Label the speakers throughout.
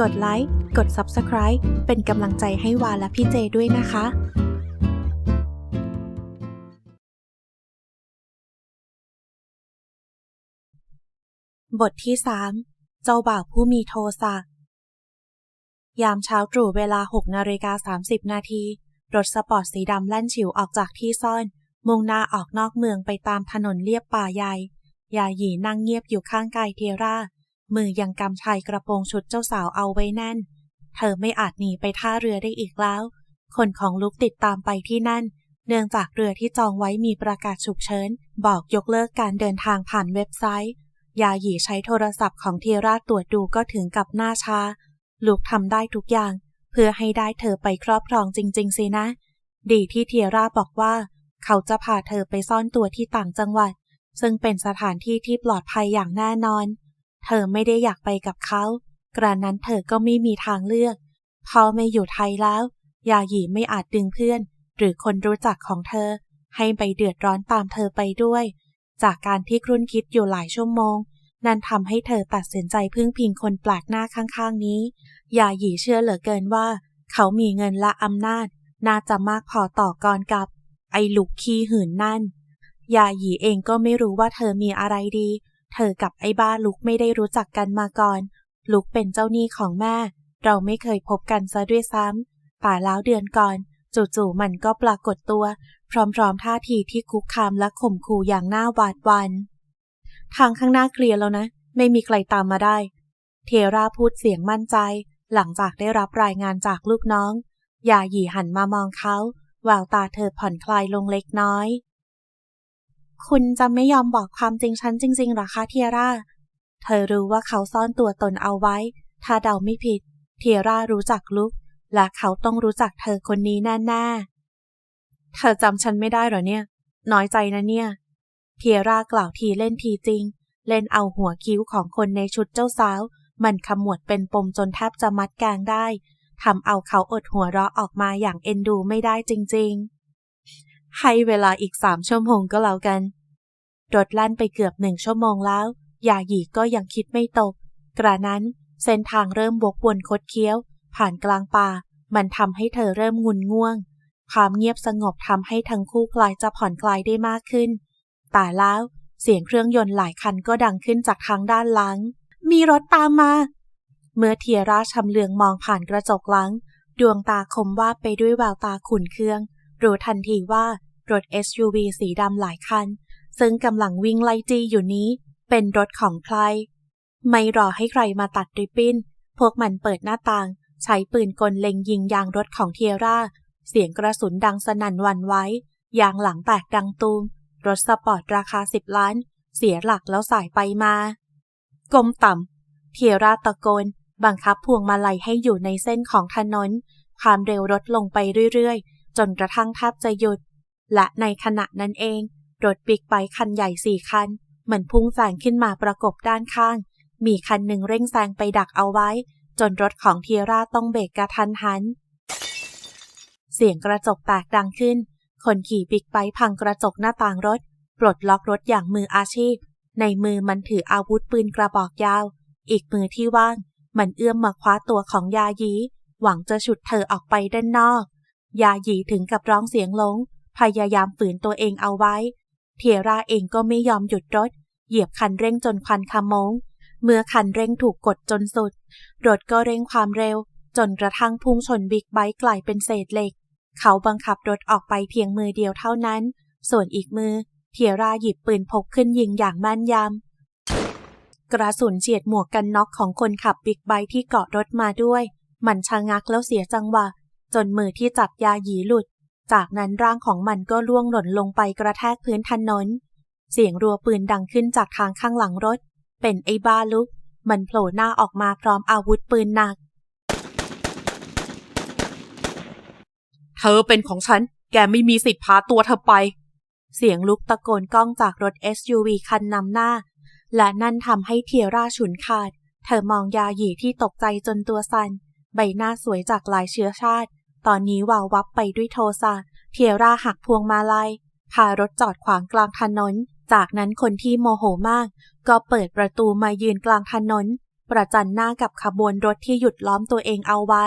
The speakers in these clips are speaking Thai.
Speaker 1: กดไลค์ กด Subscribe เป็นกำลังใจให้วาและพี่เจด้วยนะคะบทที่3เจ้าบ่าวผู้มีโทสะ ยามเช้าตรู่เวลา6นาฬิกา30นาที รถสปอร์ตสีดำแล่นฉิวออกจากที่ซ่อน มุ่งหน้าออกนอกเมืองไปตามถนนเลียบป่าใหญ่ ยาหยีนั่งเงียบอยู่ข้างกายเทียร่า มือยังกำชายกระโปรงชุดเจ้าสาวเอาไว้แน่น เธอไม่อาจหนีไปท่าเรือได้อีกแล้ว คนของลุกติดตามไปที่นั่น เนื่องจากเรือที่จองไว้มีประกาศฉุกเฉิน บอกยกเลิกการเดินทางผ่านเว็บไซต์ ยาหยีใช้โทรศัพท์ของเทียราตรวจดูก็ถึงกับหน้าชาลูกทำได้ทุกอย่าง เพื่อให้ได้เธอไปครอบครองจริง ๆ สินะ ดีที่เทียราบอกว่า เขาจะพาเธอไปซ่อนตัวที่ต่างจังหวัด ซึ่งเป็นสถานที่ที่ปลอดภัยอย่างแน่นอน เธอไม่ได้อยากไปกับเขา กระนั้นเธอก็ไม่มีทางเลือก พอไม่อยู่ไทยแล้ว ยาหยีไม่อาจดึงเพื่อน หรือคนรู้จักของเธอ ให้ไปเดือดร้อนตามเธอไปด้วย จากการที่ครุ่นคิดอยู่หลายชั่วโมง นั่นทำให้เธอตัดสินใจพึ่งพิงคนแปลกหน้าข้างๆนี้ ยาหยีเชื่อเหลือเกินว่า เขามีเงินและอำนาจ น่าจะมากพอต่อกรกับ ไอ้ลุกขี้หื่นนั่นยาหยีเองก็ไม่รู้ว่าเธอมีอะไรดี เธอกับไอ้บ้าลุกไม่ได้รู้จักกันมาก่อน ลุกเป็นเจ้าหนี้ของแม่ เราไม่เคยพบกันซะด้วยซ้ำป่าแล้วเดือนก่อน จู่ๆมันก็ปรากฏตัว พร้อมๆท่าทีที่คุกคามและข่มขู่อย่างน่าหวาดหวันทางข้างหน้าเคลียร์แล้วนะ ไม่มีใครตามมาได้ เทราพูดเสียงมั่นใจ หลังจากได้รับรายงานจากลูกน้อง ยาหยีหันมามองเขาแววตาเธอผ่อนคลายลงเล็กน้อย คุณจะไม่ยอมบอกความจริงฉันจริงๆหรอคะเทียร่า เธอรู้ว่าเขาซ่อนตัวตนเอาไว้ ถ้าเดาไม่ผิด เทียร่ารู้จักลุก และเขาต้องรู้จักเธอคนนี้แน่ๆ เธอจำฉันไม่ได้หรอเนี่ย น้อยใจนะเนี่ย เทียร่ากล่าวทีเล่นทีจริง เล่นเอาหัวคิ้วของคนในชุดเจ้าสาว มันขมวดเป็นปมจนแทบจะมัดแกงได้ทำเอาเขาอดหัวเราะออกมาอย่างเอ็นดูไม่ได้จริง ๆ ให้เวลาอีกสามชั่วโมงก็แล้วกันรถลั่นไปเกือบหนึ่งชั่วโมงแล้ว ยาหยีก็ยังคิดไม่ตก กระนั้นเส้นทางเริ่มวกวนคดเคี้ยว ผ่านกลางป่า มันทำให้เธอเริ่มงุนง่วง ความเงียบสงบทำให้ทั้งคู่คลายจะผ่อนคลายได้มากขึ้น แต่แล้วเสียงเครื่องยนต์หลายคันก็ดังขึ้นจากทางด้านหลัง มีรถตามมา เมื่อเทียราชำเลืองมองผ่านกระจกหลัง ดวงตาคมวาบไปด้วยแววตาขุ่นเคือง รู้ทันทีว่ารถ SUV สีดำหลายคัน ซึ่งกำลังวิ่งไล่จี้อยู่นี้ เป็นรถของใคร ไม่รอให้ใครมาตัดริบบิ้น พวกมันเปิดหน้าต่าง ใช้ปืนกลเล็งยิงยางรถของเทียร่า เสียงกระสุนดังสนั่นวันไหวยางหลังแตกดังตูม รถสปอร์ตราคาสิบล้าน เสียหลักแล้วสายไปมา กลมต่ำ เทียร่าตะโกน บังคับพวงมาลัยให้อยู่ในเส้นของถนนความเร็วลดลงไปเรื่อยๆ จนกระทั่งแทบจะหยุด และในขณะนั้นเอง รถบิ๊กไบค์คันใหญ่สี่คัน เหมือนพุ่งแซงขึ้นมาประกบด้านข้าง มีคันหนึ่งเร่งแซงไปดักเอาไว้ จนรถของเทียร่าต้องเบรกกระทันหัน เสียงกระจกแตกดังขึ้น คนขี่บิ๊กไบค์พังกระจกหน้าต่างรถ ปลดล็อกรถอย่างมืออาชีพ ในมือมันถืออาวุธปืนกระบอกยาว อีกมือที่ว่าง มันเอื้อมมาคว้าตัวของยายีหวังจะฉุดเธอออกไปด้านนอก ยาหยีถึงกับร้องเสียงลง พยายามฝืนตัวเองเอาไว้ เทียราเองก็ไม่ยอมหยุดรถ เหยียบคันเร่งจนควันขมง เมื่อคันเร่งถูกกดจนสุด รถก็เร่งความเร็ว จนกระทั่งพุ่งชนบิ๊กไบค์กลายเป็นเศษเหล็ก เขาบังคับรถออกไปเพียงมือเดียวเท่านั้น ส่วนอีกมือ เทียราหยิบปืนพกขึ้นยิงอย่างแม่นยำ กระสุนเฉียดหมวกกันน็อกของคนขับบิ๊กไบค์ที่เกาะรถมาด้วย มันชะงักแล้วเสียจังหวะ จนมือที่จับยาหยีหลุด จากนั้นร่างของมันก็ล่วงหล่นลงไปกระแทกพื้นถนน เสียงรัวปืนดังขึ้นจากทางข้างหลังรถ เป็นไอ้บ้าลุก มันโผล่หน้าออกมาพร้อมอาวุธปืนหนัก
Speaker 2: เธอเป็นของฉัน แกไม่มีสิทธิ์พาตัวเธอไป
Speaker 1: เสียงลุกตะโกนก้องจากรถ SUV คันนำหน้า และนั่นทำให้เทียร่าฉุนขาด เธอมองยาหยีที่ตกใจจนตัวสัน่นใบหน้าสวยจากหลายเชื้อชาติ ตอนนี้วาววับไปด้วยโทสะเทียร่าหักพวงมาลัยพารถจอดขวางกลางถนน จากนั้นคนที่โมโหมาก ก็เปิดประตูมายืนกลางถนน ประจันหน้ากับขบวนรถที่หยุดล้อมตัวเองเอาไว้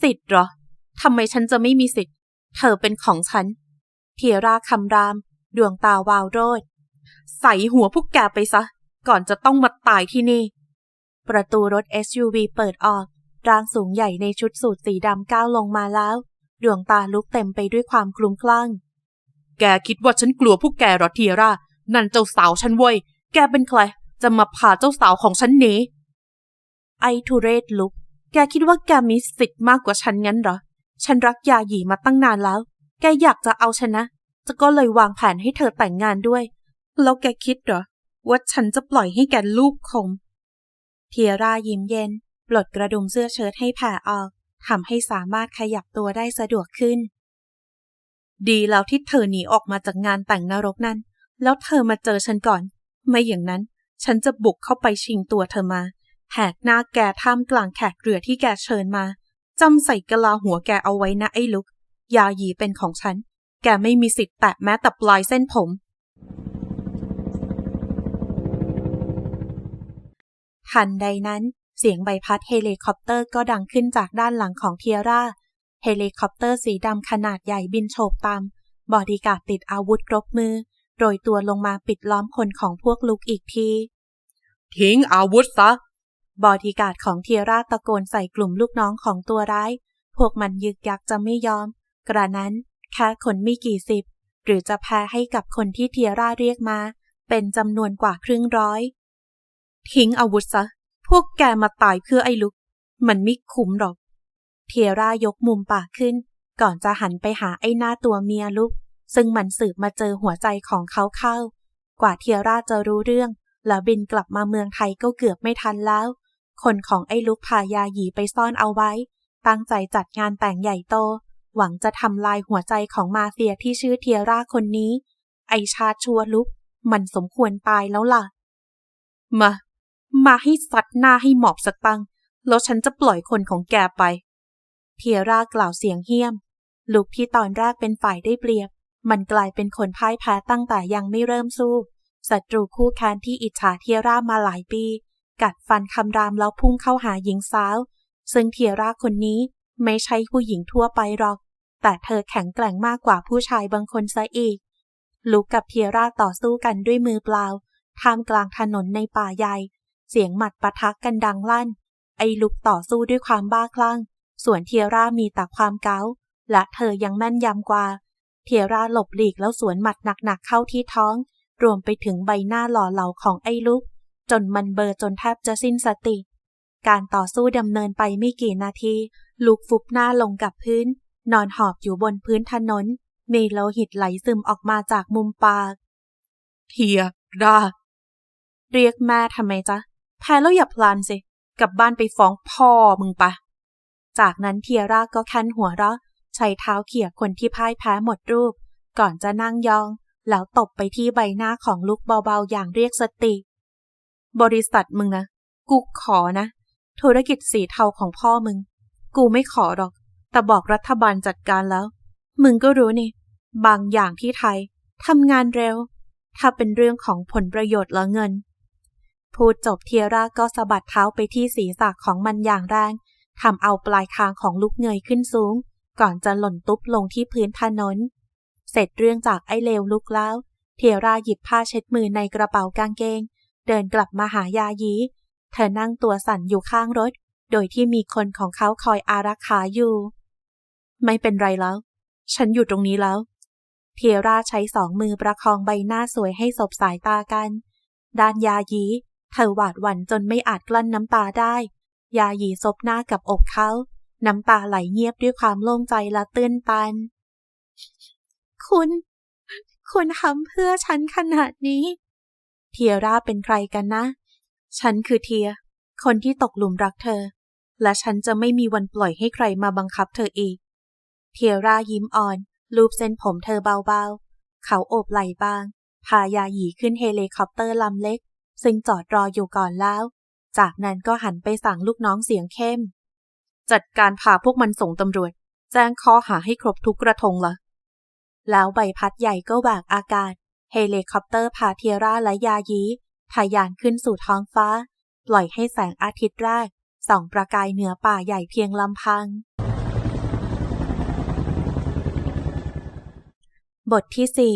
Speaker 2: สิทธิ์เหรอทำไมฉันจะไม่มีสิทธิ์ เธอเป็นของฉัน
Speaker 1: เทียราคำราม ดวงตาวาวโรด
Speaker 2: ใส่หัวพวกแกไปซะ ก่อนจะต้องมาตายที่นี่
Speaker 1: ประตูรถ SUV เปิดออก ร่างสูงใหญ่ในชุดสูทสีดำก้าวลงมาแล้ว ดวงตาลุกเต็มไปด้วยความคลุ้มคลั่ง
Speaker 2: แกคิดว่าฉันกลัวพวกแกเหรอเทียร่า นั่นเจ้าสาวฉันเว้ย แกเป็นใคร จะมาพาเจ้าสาวของฉันหนี
Speaker 1: ไอทุเรศลุก แกคิดว่าแกมีสิทธิ์มากกว่าฉันงั้นเหรอ ฉันรักยาหยีมาตั้งนานแล้ว แกอยากจะเอาชนะจะก็เลยวางแผนให้เธอแต่งงานด้วย แล้วแกคิดเหรอว่าฉันจะปล่อยให้แกลูกคมเทียร่ายิ้มเย็น ปลดกระดุมเสื้อเชิ้ตให้แผ่ออกทำให้สามารถขยับตัวได้สะดวกขึ้น
Speaker 2: ดีแล้วที่เธอหนีออกมาจากงานแต่งนรกนั้น แล้วเธอมาเจอฉันก่อน ไม่อย่างนั้น ฉันจะบุกเข้าไปชิงตัวเธอมาแหกหน้าแกท่ามกลางแขกเรือที่แกเชิญมาจำใส่กะลาหัวแกเอาไว้นะไอ้ลุก ยาหยีเป็นของฉัน แกไม่มีสิทธิ์แตะแม้แต่ปลายเส้นผม
Speaker 1: ทันใดนั้น เสียงใบพัดเฮลิคอปเตอร์ก็ดังขึ้นจากด้านหลังของเทียร่า เฮลิคอปเตอร์สีดำขนาดใหญ่บินโฉบตาม บอดี้การ์ดติดอาวุธครบมือ โรยตัวลงมาปิดล้อมคนของพวกลุกอีกที
Speaker 2: ทิ้งอาวุธซะ
Speaker 1: บอดี้การ์ดของเทียร่าตะโกนใส่กลุ่มลูกน้องของตัวร้าย พวกมันยึกยักจะไม่ยอม กระนั้นแค่คนไม่กี่สิบ หรือจะแพ้ให้กับคนที่เทียร่าเรียกมา เป็นจำนวนกว่าครึ่งร้อย
Speaker 2: ทิ้งอาวุธซะ พวกแกมาตายเพื่อไอ้ลุก มันไม่คุ้มหรอก
Speaker 1: เทียร่ายกมุมปากขึ้น ก่อนจะหันไปหาไอ้หน้าตัวเมียลุก ซึ่งมันสืบมาเจอหัวใจของเขาเข้า กว่าเทียร่าจะรู้เรื่อง แล้วบินกลับมาเมืองไทยก็เกือบไม่ทันแล้ว คนของไอ้ลุกพายาหยีไปซ่อนเอาไว้ ตั้งใจจัดงานแต่งใหญ่โต หวังจะทำลายหัวใจของมาเฟียที่ชื่อเทียร่าคนนี้ ไอชาชัวลุก มันสมควรตายแล้วล่ะ
Speaker 2: มา มาให้สัดหน้าให้หมอบสักตั้งแล้วฉันจะปล่อยคนของแกไป
Speaker 1: เทียร่ากล่าวเสียงเหี้ยมลุกที่ตอนแรกเป็นฝ่ายได้เปรียบ มันกลายเป็นคนพ่ายแพ้ตั้งแต่ยังไม่เริ่มสู้ ศัตรูคู่แค้นที่อิจฉาเทียร่ามาหลายปี กัดฟันคำรามแล้วพุ่งเข้าหาหญิงสาว ซึ่งเทียร่าคนนี้ไม่ใช่ผู้หญิงทั่วไปหรอก แต่เธอแข็งแกร่งมากกว่าผู้ชายบางคนซะอีกลุกกับเทียร่าต่อสู้กันด้วยมือเปล่าท่ามกลางถนนในป่าใหญ่ เสียงหมัดปะทะกันดังลั่น ไอ้ลุกต่อสู้ด้วยความบ้าคลั่ง ส่วนเทียร่ามีแต่ความเก้า และเธอยังแม่นยำกว่า เทียร่าหลบหลีกแล้วสวนหมัดหนักๆเข้าที่ท้อง รวมไปถึงใบหน้าหล่อเหลาของไอ้ลุก จนมันเบลอจนแทบจะสิ้นสติ การต่อสู้ดำเนินไปไม่กี่นาที ลุกฟุบหน้าลงกับพื้น นอนหอบอยู่บนพื้นถนน มีโลหิตไหลซึมออกมาจากมุมปาก
Speaker 2: เทียร่า
Speaker 1: เรียกแม่ทำไมจ๊ะ แพ้แล้วอย่าพลานสิ
Speaker 2: กลับบ้านไปฟ้องพ่อมึงปะ
Speaker 1: จากนั้นเทียร่าก็คันหัวเราะใช้เท้าเขี่ยคนที่พ่ายแพ้หมดรูป ก่อนจะนั่งยอง แล้วตบไปที่ใบหน้าของลุกเบาๆ อย่างเรียกสติ
Speaker 2: บริษัทมึงนะ กูขอนะ ธุรกิจสีเทาของพ่อมึง กูไม่ขอหรอก แต่บอกรัฐบาลจัดการแล้ว มึงก็รู้นี่ บางอย่างที่ไทยทำงานเร็ว ถ้าเป็นเรื่องของผลประโยชน์และเงิน
Speaker 1: พูดจบเทียร่าก็สะบัดเท้าไปที่ศีรษะของมันอย่างแรงทำเอาปลายคางของลุกเงยขึ้นสูง ก่อนจะหล่นตุ๊บลงที่พื้นถนน เสร็จเรื่องจากไอ้เลวลุกแล้ว เทียร่าหยิบผ้าเช็ดมือในกระเป๋ากางเกง เดินกลับมาหายายีเธอนั่งตัวสั่นอยู่ข้างรถ โดยที่มีคนของเขาคอยอารักขาอยู่
Speaker 2: ไม่เป็นไรแล้ว ฉันอยู่ตรงนี้แล้ว
Speaker 1: เทียร่าใช้สองมือประคองใบหน้าสวยให้สบสายตากัน ด้านยายี เธอหวาดหวั่นจนไม่อาจกลั้นน้ำตาได้ ยาหยีซบหน้ากับอกเขา น้ำตาไหลเงียบด้วยความโล่งใจและตื้นตัน คุณ คุณทำเพื่อฉันขนาดนี้ เทียร่าเป็นใครกันนะ ฉันคือเทีย คนที่ตกหลุมรักเธอ และฉันจะไม่มีวันปล่อยให้ใครมาบังคับเธออีก เทียร่ายิ้มอ่อน ลูบเส้นผมเธอเบาๆ เขาโอบไหล่บาง พายาหยีขึ้นเฮลิคอปเตอร์ลำเล็ก ซึ่งจอดรออยู่ก่อนแล้ว จากนั้นก็หันไปสั่งลูกน้องเสียงเข้ม
Speaker 2: จัดการพาพวกมันส่งตำรวจ แจ้งข้อหาให้ครบทุกกระทงละ
Speaker 1: แล้วใบพัดใหญ่ก็แหวกอากาศ เฮลิคอปเตอร์พาเทียร่าและยายีทะยานขึ้นสู่ท้องฟ้า ปล่อยให้แสงอาทิตย์แรกส่องประกายเหนือป่าใหญ่เพียงลำพัง บทที่สี่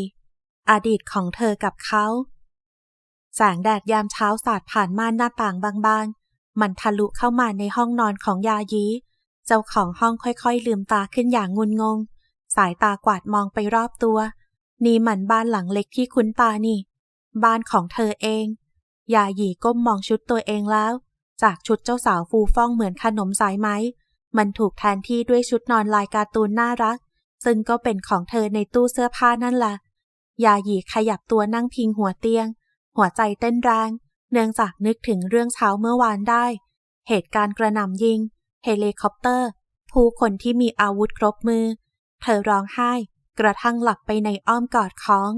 Speaker 1: อดีตของเธอกับเขา แสงแดดยามเช้าสาดผ่านม่านหน้าต่างบางๆ มันทะลุเข้ามาในห้องนอนของยายีเจ้าของห้องค่อยๆ ลืมตาขึ้นอย่างงุนงง สายตากวาดมองไปรอบตัว นี่มันบ้านหลังเล็กที่คุ้นตานี่ บ้านของเธอเอง ยาหยีก้มมองชุดตัวเองแล้ว จากชุดเจ้าสาวฟูฟ่องเหมือนขนมสายไหม มันถูกแทนที่ด้วยชุดนอนลายการ์ตูนน่ารัก ซึ่งก็เป็นของเธอในตู้เสื้อผ้านั่นแหละยาหยีขยับตัวนั่งพิงหัวเตียง หัวใจเต้นแรง เนื่องจากนึกถึงเรื่องเช้าเมื่อวานได้ เหตุการณ์กระหน่ำยิง เฮลิคอปเตอร์ ผู้คนที่มีอาวุธครบมือ เธอร้องไห้ กระทั่งหลับไปในอ้อมกอดของ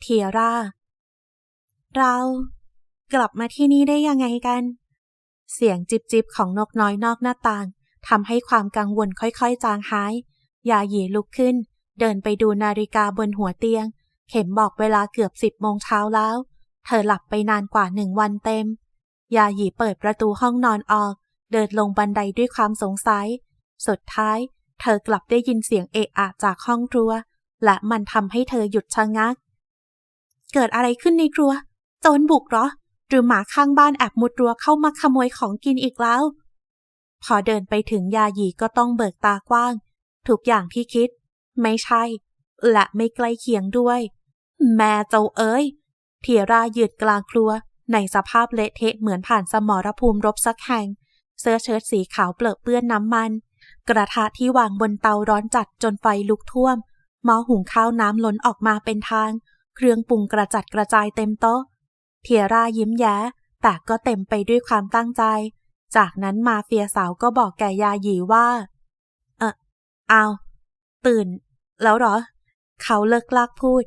Speaker 1: เทียร่า เรา กลับมาที่นี่ได้ยังไงกัน เสียงจิบจิบของนกน้อยนอกหน้าต่างทำให้ความกังวลค่อยๆ จางหาย ยาหยีลุกขึ้น เดินไปดูนาฬิกาบนหัวเตียง เข็มบอกเวลาเกือบสิบโมงเช้าแล้ว เธอหลับไปนานกว่าหนึ่งวันเต็ม ยาหยีเปิดประตูห้องนอนออก เดินลงบันไดด้วยความสงสัย สุดท้าย เธอกลับได้ยินเสียงเอะอะจากห้องครัว และมันทำให้เธอหยุดชะงัก เกิดอะไรขึ้นในครัว โจรบุกเหรอ หรือหมาข้างบ้านแอบมุดรั้วเข้ามาขโมยของกินอีกแล้ว พอเดินไปถึงยาหยีก็ต้องเบิกตากว้าง ทุกอย่างที่คิด ไม่ใช่ และไม่ใกล้เคียงด้วย แม่เจ้าเอ้ย เทียรายืดกลางครัว ในสภาพเละเทะเหมือนผ่านสมรภูมิรบสักแห่ง เสื้อเชิ้ตสีขาวเปลอะเปื้อนน้ำมัน กระทะที่วางบนเตาร้อนจัดจนไฟลุกท่วมหม้อหุงข้าวน้ำล้นออกมาเป็นทาง เครื่องปรุงกระจัดกระจายเต็มโต๊ะ เทียร่ายิ้มแย้แต่ก็เต็มไปด้วยความตั้งใจ จากนั้นมาเฟียสาวก็บอกแก่ยาหยีว่า เออเอาตื่น แล้วหรอ เขาเลิกลากพูด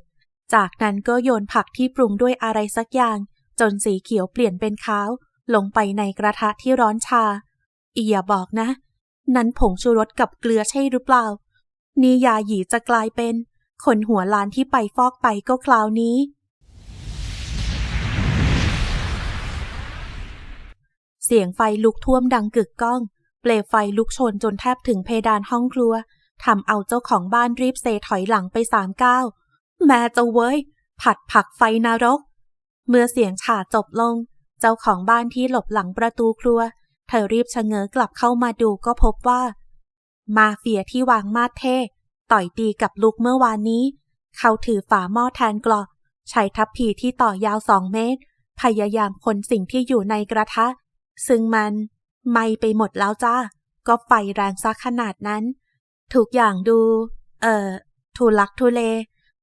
Speaker 1: จากนั้นก็โยนผักที่ปรุงด้วยอะไรสักอย่าง จนสีเขียวเปลี่ยนเป็นขาว ลงไปในกระทะที่ร้อนชาอียาบอกนะ นั้นผงชูรสกับเกลือใช่หรือเปล่า นี่ยาหยีจะกลายเป็น คนหัวล้านที่ไปฟอกไปก็คราวนี้ เสียงไฟลุกท่วมดังกึกก้อง เปลวไฟลุกโชนจนแทบถึงเพดานห้องครัวทำเอาเจ้าของบ้านรีบเซถอยหลังไปสามก้าว แม่เจ้าเว้ย ผัดผักไฟนรก เมื่อเสียงฉาจบลง เจ้าของบ้านที่หลบหลังประตูครัว เธอรีบชะเง้อกลับเข้ามาดูก็พบว่า มาเฟียที่วางมาดเท่ต่อยตีกับลูกเมื่อวานนี้ เขาถือฝาหม้อแทนกรอกใช้ทัพพีที่ต่อยาวสองเมตร พยายามคนสิ่งที่อยู่ในกระทะ ซึ่งมันไหมไปหมดแล้วจ้า ก็ไฟแรงซักขนาดนั้น ทุกอย่างดู เอ่อทุลักทุเล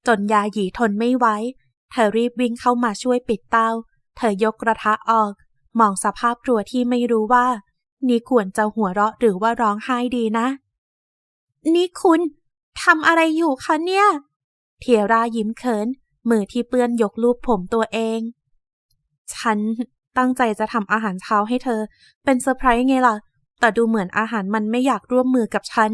Speaker 1: จนยาหยีทนไม่ไหวเธอรีบวิ่งเข้ามาช่วยปิดเตาเธอยกกระทะออก มองสภาพครัวที่ไม่รู้ว่า นี่ควรจะหัวเราะหรือว่าร้องไห้ดีนะ นี่คุณทำอะไรอยู่คะเนี่ย เทียร่ายิ้มเขิน มือที่เปื้อนยกลูบผมตัวเอง ฉันตั้งใจจะทำอาหารเช้าให้เธอ เป็นเซอร์ไพรส์ไงล่ะ แต่ดูเหมือนอาหารมันไม่อยากร่วมมือกับฉัน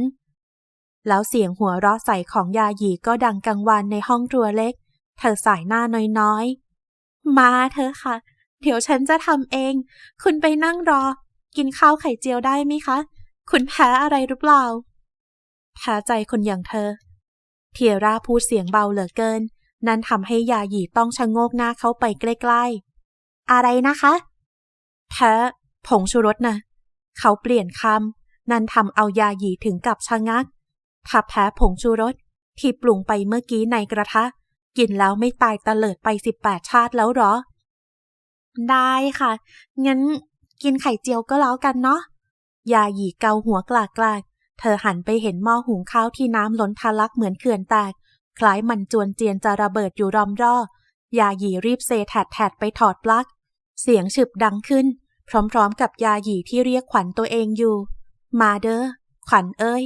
Speaker 1: แล้วเสียงหัวเราะใสของยาหยีก็ดังกังวานในห้องครัวเล็ก เธอสายหน้าน้อยๆ มาเธอค่ะ เดี๋ยวฉันจะทำเอง คุณไปนั่งรอ กินข้าวไข่เจียวได้ไหมคะ คุณแพ้อะไรหรือเปล่า แพ้ใจคนอย่างเธอ เทียร่าพูดเสียงเบาเหลือเกิน นั่นทำให้ยาหยีต้องชะโงกหน้าเข้าไปใกล้ๆ อะไรนะคะแพ้ผงชูรสนะ เขาเปลี่ยนคำ นั่นทำเอายาหยีถึงกับชะงัก ถ้าแพ้ผงชูรสที่ปรุงไปเมื่อกี้ในกระทะ กินแล้วไม่ตายตะเลิดไปสิบแปดชาติแล้วหรอ ได้ค่ะ งั้นกินไข่เจียวก็แล้วกันเนาะยาหยีเกาหัวกลากลากเธอหันไปเห็นหม้อหุงข้าวที่น้ำล้นทะลักเหมือนเขื่อนแตก คล้ายมันจวนเจียนจะระเบิดอยู่รอมรอยาหยีรีบเซแถดแถดไปถอดปลั๊ก เสียงฉึบดังขึ้น พร้อมๆ กับยาหยีที่เรียกขวัญตัวเองอยู่ มาเด้อขวัญเอ้ย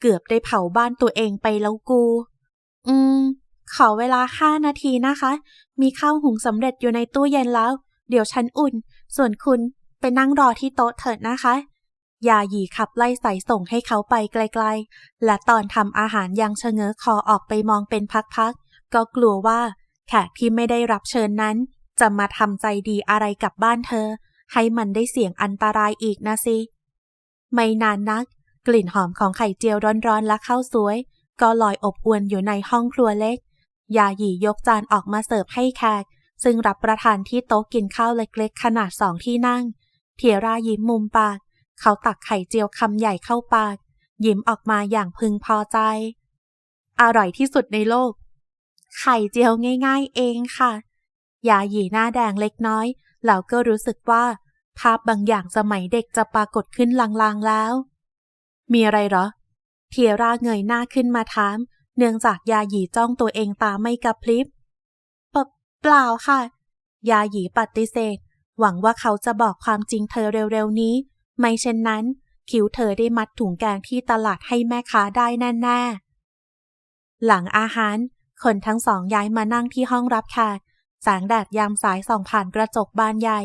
Speaker 1: เกือบได้เผาบ้านตัวเองไปแล้วกู อืม ขอเวลาห้านาทีนะคะ มีข้าวหุงสำเร็จอยู่ในตู้เย็นแล้ว เดี๋ยวฉันอุ่น ส่วนคุณไปนั่งรอที่โต๊ะเถิดนะคะยาหยีขับไล่ใส่ส่งให้เขาไปไกลๆ และตอนทำอาหารยังเชะเง้อคอออกไปมองเป็นพักๆ ก็กลัวว่าแขกที่ไม่ได้รับเชิญนั้น จะมาทำใจดีอะไรกับบ้านเธอ ให้มันได้เสี่ยงอันตรายอีกนะสิ ไม่นานนัก กลิ่นหอมของไข่เจียวร้อนๆและข้าวสวย ก็ลอยอบอวนอยู่ในห้องครัวเล็ก ยาหยียกจานออกมาเสิร์ฟให้แขก ซึ่งรับประทานที่โต๊ะกินข้าวเล็กๆ ขนาดสองที่นั่งเทียรายิ้มมุมปาก เขาตักไข่เจียวคำใหญ่เข้าปาก ยิ้มออกมาอย่างพึงพอใจ อร่อยที่สุดในโลก ไข่เจียวง่ายๆเองค่ะ ยาหยีหน้าแดงเล็กน้อยแล้วก็รู้สึกว่า ภาพบางอย่างสมัยเด็กจะปรากฏขึ้นลางๆแล้ว มีอะไรเหรอ เทียร่าเงยหน้าขึ้นมาถาม เนื่องจากยาหยีจ้องตัวเองตาไม่กระพริบเปเปล่าค่ะ ยาหยีปฏิเสธ หวังว่าเขาจะบอกความจริงเธอเร็วๆนี้ ไม่เช่นนั้น คิวเธอได้มัดถุงแกงที่ตลาดให้แม่ค้าได้แน่ๆ หลังอาหาร คนทั้งสองย้ายมานั่งที่ห้องรับแขกแสงแดดยามสายส่องผ่านกระจกบานใหญ่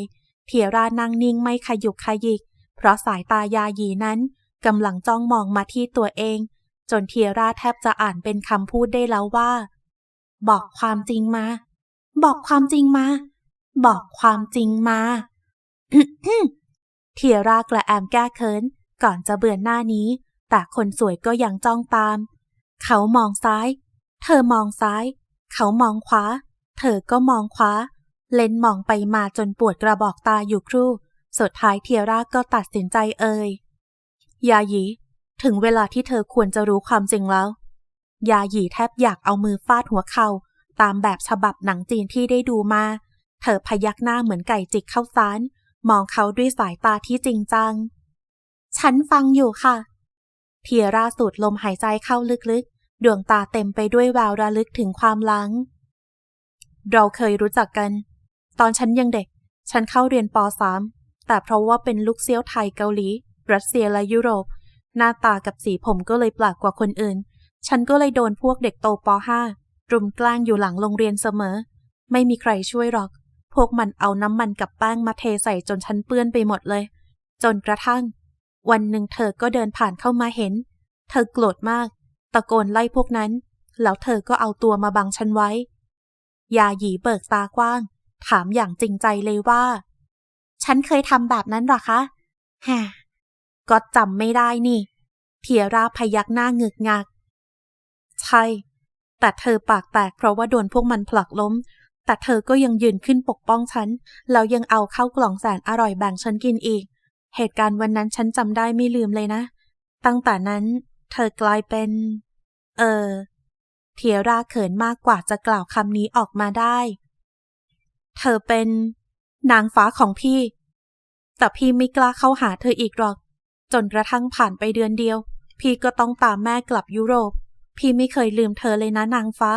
Speaker 1: เทียรานั่งนิ่งไม่ขยุกขยิก เพราะสายตายาหยีนั้น กำลังจ้องมองมาที่ตัวเอง จนเทียราแทบจะอ่านเป็นคำพูดได้แล้วว่า บอกความจริงมา บอกความจริงมา บอกความจริงมาเทียรากระแอมแก้เคินก่อนจะเบื่อหน้านี้ แต่คนสวยก็ยังจ้องตาม เขามองซ้าย เธอมองซ้าย เขามองขวา เธอก็มองขวา เลนมองไปมาจนปวดกระบอกตาอยู่ครู่ สุดท้ายเทียร่าก็ตัดสินใจเอ่ย ยาหยีถึงเวลาที่เธอควรจะรู้ความจริงแล้ว ยาหยีแทบอยากเอามือฟาดหัวเขา่าตามแบบฉบับหนังจีนที่ได้ดูมา เธอพยักหน้าเหมือนไก่จิกเข้าซานมองเขาด้วยสายตาที่จริงจัง ฉันฟังอยู่ค่ะเทียร่าสูดลมหายใจเข้าลึกๆ ดวงตาเต็มไปด้วยแววระลึกถึงความหลัง เราเคยรู้จักกัน ตอนฉันยังเด็ก ฉันเข้าเรียนป .3 แต่เพราะว่าเป็นลูกเซี่ยวไทยเกาหลี รัสเซียและยุโรป หน้าตากับสีผมก็เลยแปลกกว่าคนอื่น ฉันก็เลยโดนพวกเด็กโตป .5 รุมแกล้งอยู่หลังโรงเรียนเสมอ ไม่มีใครช่วยหรอก พวกมันเอาน้ำมันกับแป้งมาเทใส่จนฉันเปื้อนไปหมดเลย จนกระทั่ง วันหนึ่งเธอก็เดินผ่านเข้ามาเห็น เธอโกรธมาก ตะโกนไล่พวกนั้น แล้วเธอก็เอาตัวมาบังฉันไว้ ยาหยีเบิกตากว้าง ถามอย่างจริงใจเลยว่า ฉันเคยทำแบบนั้นหรอคะแฮ ก็จำไม่ได้นี่เทียราพยักหน้าเงึกงัก ใช่ แต่เธอปากแตกเพราะว่าโดนพวกมันผลักล้ม แต่เธอก็ยังยืนขึ้นปกป้องฉัน แล้วยังเอาเข้ากล่องแสนอร่อยแบ่งฉันกินอีก เหตุการณ์วันนั้นฉันจำได้ไม่ลืมเลยนะ ตั้งแต่นั้น เธอกลายเป็น เออเทียราเขินมากกว่าจะกล่าวคำนี้ออกมาได้ เธอเป็น นางฟ้าของพี่ แต่พี่ไม่กล้าเข้าหาเธออีกหรอก จนกระทั่งผ่านไปเดือนเดียว พี่ก็ต้องตามแม่กลับยุโรป พี่ไม่เคยลืมเธอเลยนะนางฟ้า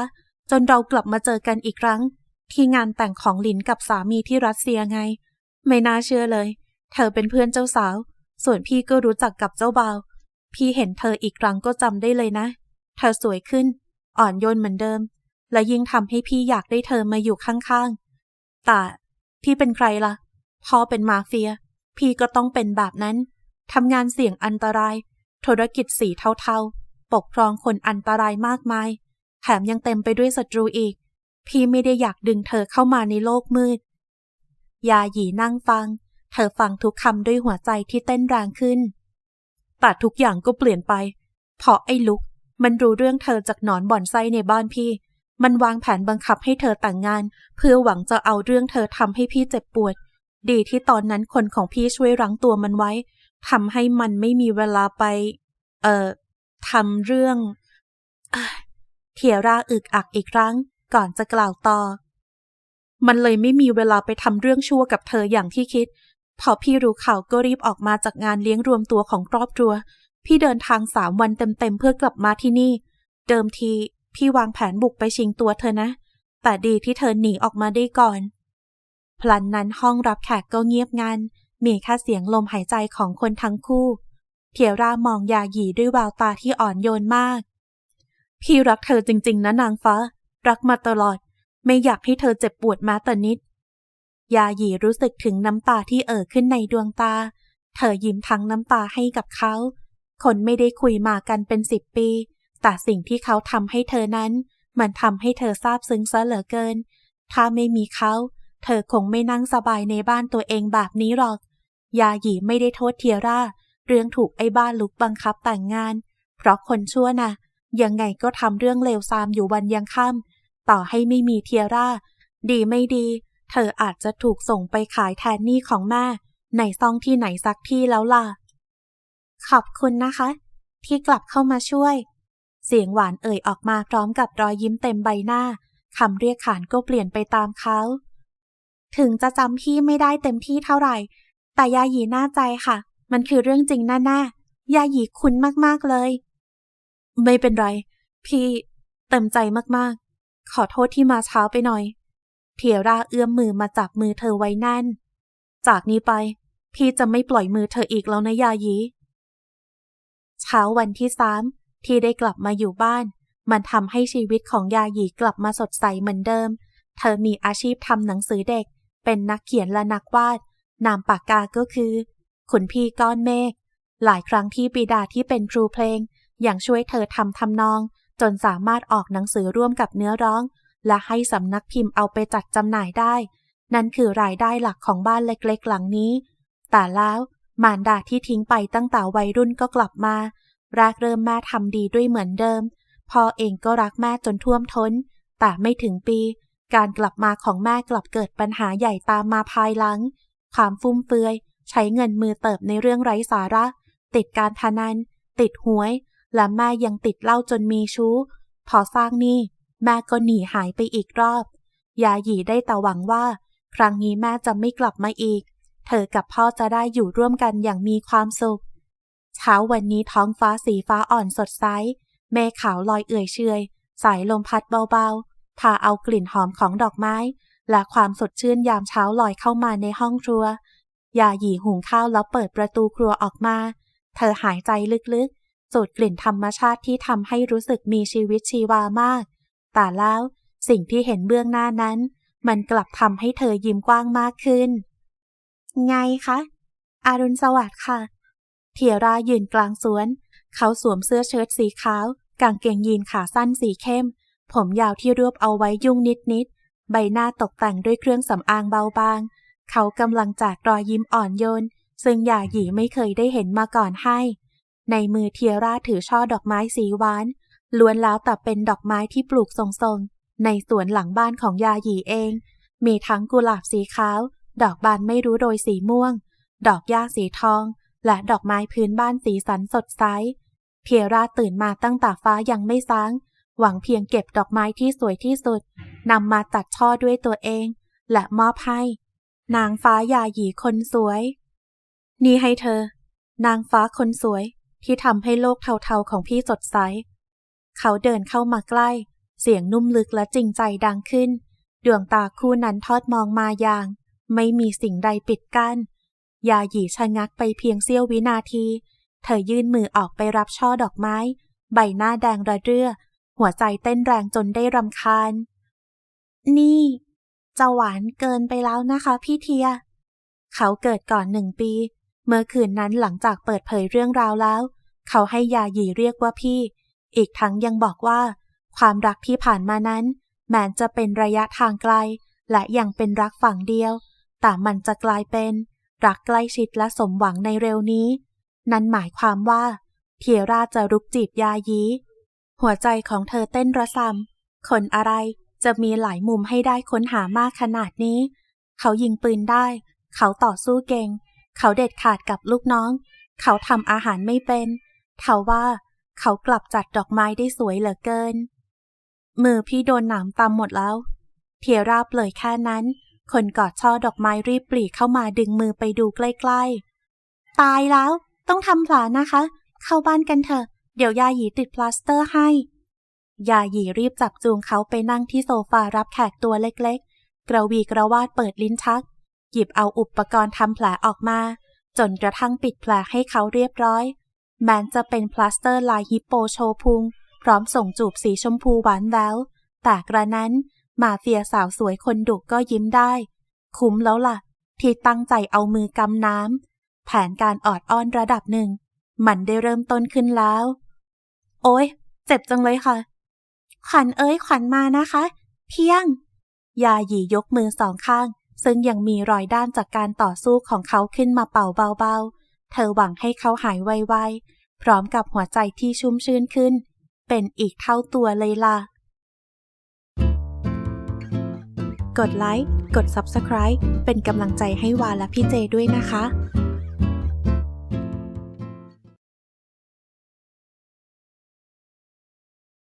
Speaker 1: จนเรากลับมาเจอกันอีกครั้ง ที่งานแต่งของลินกับสามีที่รัสเซียไง ไม่น่าเชื่อเลย เธอเป็นเพื่อนเจ้าสาว ส่วนพี่ก็รู้จักกับเจ้าบ่าว พี่เห็นเธออีกครั้งก็จำได้เลยนะ เธอสวยขึ้น อ่อนโยนเหมือนเดิม และยิ่งทำให้พี่อยากได้เธอมาอยู่ข้างๆแต่พี่เป็นใครล่ะพ่อเป็นมาเฟีย พี่ก็ต้องเป็นแบบนั้น ทำงานเสี่ยงอันตราย ธุรกิจสีเทาๆ ปกครองคนอันตรายมากมาย แถมยังเต็มไปด้วยศัตรูอีก พี่ไม่ได้อยากดึงเธอเข้ามาในโลกมืด ยาหยีนั่งฟัง เธอฟังทุกคำด้วยหัวใจที่เต้นแรงขึ้น แต่ทุกอย่างก็เปลี่ยนไป เพราะไอ้ลุก มันรู้เรื่องเธอจากหนอนบ่อนไส้ในบ้านพี่ มันวางแผนบังคับให้เธอแต่งงาน เพื่อหวังจะเอาเรื่องเธอทำให้พี่เจ็บปวด ดีที่ตอนนั้นคนของพี่ช่วยรั้งตัวมันไว้ ทำให้มันไม่มีเวลาไป เอ่อทำเรื่องเทียร่าอึกอักอีกครั้ง ก่อนจะกล่าวต่อ มันเลยไม่มีเวลาไปทำเรื่องชั่วกับเธออย่างที่คิด พอพี่รู้ข่าวก็รีบออกมาจากงานเลี้ยงรวมตัวของครอบครัว พี่เดินทางสามวันเต็มๆเพื่อกลับมาที่นี่ เดิมทีพี่วางแผนบุกไปชิงตัวเธอนะ แต่ดีที่เธอหนีออกมาได้ก่อนพลันนั้นห้องรับแขกก็เงียบงัน มีแค่เสียงลมหายใจของคนทั้งคู่ เทียร่ามองยาหยีด้วยแววตาที่อ่อนโยนมาก พี่รักเธอจริง ๆ นะนางฟ้า รักมาตลอด ไม่อยากให้เธอเจ็บปวดม้แต่นิด ยาหยีรู้สึกถึงน้ำตาที่เอ่อขึ้นในดวงตา เธอยิ้มทั้งน้ำตาให้กับเขา คนไม่ได้คุยมากันเป็นสิบปี แต่สิ่งที่เขาทำให้เธอนั้น มันทำให้เธอซาบซึ้งซะเหลือเกิน ถ้าไม่มีเขา เธอคงไม่นั่งสบายในบ้านตัวเองแบบนี้หรอก ยาหยีไม่ได้โทษเทียร่า เรื่องถูกไอ้บ้านลุกบังคับแต่งงาน เพราะคนชั่วน่ะ ยังไงก็ทำเรื่องเลวทรามอยู่วันยังค่ำต่อให้ไม่มีเทียร่า ดีไม่ดี เธออาจจะถูกส่งไปขายแทนหนี้ของแม่ในซองที่ไหนสักที่แล้วล่ะ ขอบคุณนะคะ ที่กลับเข้ามาช่วย เสียงหวานเอ่ยออกมาพร้อมกับรอยยิ้มเต็มใบหน้าคำเรียกขานก็เปลี่ยนไปตามเขา ถึงจะจำพี่ไม่ได้เต็มที่เท่าไหร่ แต่ยาหยีน่าใจค่ะ มันคือเรื่องจริงแน่ๆ ยาหยีคุ้นมากๆเลย
Speaker 2: ไม่เป็นไร พี่เต็มใจมากๆ ขอโทษที่มาเช้าไปหน่อยเทียร่าเอื้อมมือมาจับมือเธอไว้แน่น จากนี้ไป พี่จะไม่ปล่อยมือเธออีกแล้วนะยาหยี เช้าวันที่สามที่ได้กลับมาอยู่บ้าน มันทำให้ชีวิตของยาหยีกลับมาสดใสเหมือนเดิม เธอมีอาชีพทำหนังสือเด็ก เป็นนักเขียนและนักวาด นามปากกาก็คือ ขุนพี่ก้อนเมฆ หลายครั้งที่ปีดาที่เป็นครูเพลง อย่างช่วยเธอทำทำนอง จนสามารถออกหนังสือร่วมกับเนื้อร้อง และให้สำนักพิมพ์เอาไปจัดจำหน่ายได้ นั่นคือรายได้หลักของบ้านเล็กๆ หลังนี้ แต่แล้วมารดาที่ทิ้งไปตั้งแต่วัยรุ่นก็กลับมาแรกเริ่มแม่ทำดีด้วยเหมือนเดิม พ่อเองก็รักแม่จนท่วมทน้น แต่ไม่ถึงปี การกลับมาของแม่กลับเกิดปัญหาใหญ่ตามมาภายหลัง ความฟุ่มเฟือย ใช้เงินมือเติบในเรื่องไร้สาระ ติดการพนัน ติดหวย และแม่ยังติดเหล้าจนมีชู้ พอสร้างหนี้แม่ก็หนีหายไปอีกรอบ ยาหยีได้แต่หวังว่า ครั้งนี้แม่จะไม่กลับมาอีก เธอกับพ่อจะได้อยู่ร่วมกันอย่างมีความสุข เช้าวันนี้ท้องฟ้าสีฟ้าอ่อนสดใส เมฆขาวลอยเอื่อยเชยสายลมพัดเบาๆพาเอากลิ่นหอมของดอกไม้ และความสดชื่นยามเช้าลอยเข้ามาในห้องครัว ยาหยีหุงข้าวแล้วเปิดประตูครัวออกมา เธอหายใจลึกๆ สูดกลิ่นธรรมชาติที่ทำให้รู้สึกมีชีวิตชีวามาก แต่แล้วสิ่งที่เห็นเบื้องหน้านั้น มันกลับทำให้เธอยิ้มกว้างมากขึ้น ไงคะ อารุณสวัสดิ์ค่ะเทียรายืนกลางสวน เขาสวมเสื้อเชิ้ตสีขาว กางเกงยีนขาสั้นสีเข้ม ผมยาวที่รวบเอาไว้ยุ่งนิดๆ ใบหน้าตกแต่งด้วยเครื่องสำอางเบาบาง เขากำลังจากรอยยิ้มอ่อนโยน ซึ่งหยาหยีไม่เคยได้เห็นมาก่อนให้ ในมือเทียราถือช่อดอกไม้สีหวาน ล้วนแล้วแต่เป็นดอกไม้ที่ปลูกทรงๆ ในสวนหลังบ้านของยาหยีเอง มีทั้งกุหลาบสีขาว ดอกบานไม่รู้โดยสีม่วง ดอกหญ้าสีทอง และดอกไม้พื้นบ้านสีสันสดใส เทียราตื่นมาตั้งแต่ฟ้ายังไม่สาง หวังเพียงเก็บดอกไม้ที่สวยที่สุดนำมาตัดช่อด้วยตัวเอง และมอบให้ นางฟ้ายาหยีคนสวย นี่ให้เธอ นางฟ้าคนสวยที่ทำให้โลกเทาๆของพี่สดใส เขาเดินเข้ามาใกล้ เสียงนุ่มลึกและจริงใจดังขึ้น ดวงตาคู่นั้นทอดมองมาอย่าง ไม่มีสิ่งใดปิดกัน้น ยาหยีชะงักไปเพียงเสี้ยววินาที เธอยื่นมือออกไปรับช่อดอกไม้ ใบหน้าแดงระเรื่อ หัวใจเต้นแรงจนได้รำคาญ นี่จะหวานเกินไปแล้วนะคะพี่เทีย เขาเกิดก่อนหนึ่งปี เมื่อคืนนั้นหลังจากเปิดเผยเรื่องราวแล้ว เขาให้ยาหยีเรียกว่าพี่ อีกทั้งยังบอกว่า ความรักที่ผ่านมานั้น แม้จะเป็นระยะทางไกล และยังเป็นรักฝั่งเดียว แต่มันจะกลายเป็น รักใกล้ชิดและสมหวังในเร็วนี้ นั่นหมายความว่าเทียราจะรุกจีบยายี หัวใจของเธอเต้นระซำคนอะไรจะมีหลายมุมให้ได้ค้นหามากขนาดนี้ เขายิงปืนได้ เขาต่อสู้เก่ง เขาเด็ดขาดกับลูกน้อง เขาทำอาหารไม่เป็นเทาว่าเขากลับจัดดอกไม้ได้สวยเหลือเกิน มือพี่โดนหนามตำหมดแล้ว เทียราเปลยแค่นั้น คนกอดช่อดอกไม้รีบปลีกเข้ามาดึงมือไปดูใกล้ ๆ ตายแล้ว ต้องทำแผลนะคะ เข้าบ้านกันเถอะ เดี๋ยวยาหยีติดพลาสเตอร์ให้ ยาหยีรีบจับจูงเขาไปนั่งที่โซฟารับแขกตัวเล็กๆ กระวีกระวาดเปิดลิ้นชัก หยิบเอาอุปกรณ์ทำแผลออกมา จนกระทั่งปิดแผลให้เขาเรียบร้อย แม้จะเป็นพลาสเตอร์ลายฮิปโปโชพุง พร้อมส่งจูบสีชมพูหวานแววแต่กระนั้นมาเฟียสาวสวยคนดุก็ยิ้มได้ คุ้มแล้วล่ะ ที่ตั้งใจเอามือกำน้ำแผนการออดอ้อนระดับหนึ่ง มันได้เริ่มต้นขึ้นแล้ว โอ้ยเจ็บจังเลยค่ะ ขวัญเอ้ยขวัญมานะคะเที่ยง ยาหยียกมือสองข้าง
Speaker 1: ซึ่งยังมีรอยด้านจากการต่อสู้ของเขาขึ้นมาเป่าเบาๆ เธอหวังให้เขาหายไวๆ พร้อมกับหัวใจที่ชุ่มชื่นขึ้น เป็นอีกเท่าตัวเลยล่ะ กดไลค์ กด Subscribe เป็นกำลังใจให้วาและพี่เจด้วยนะคะ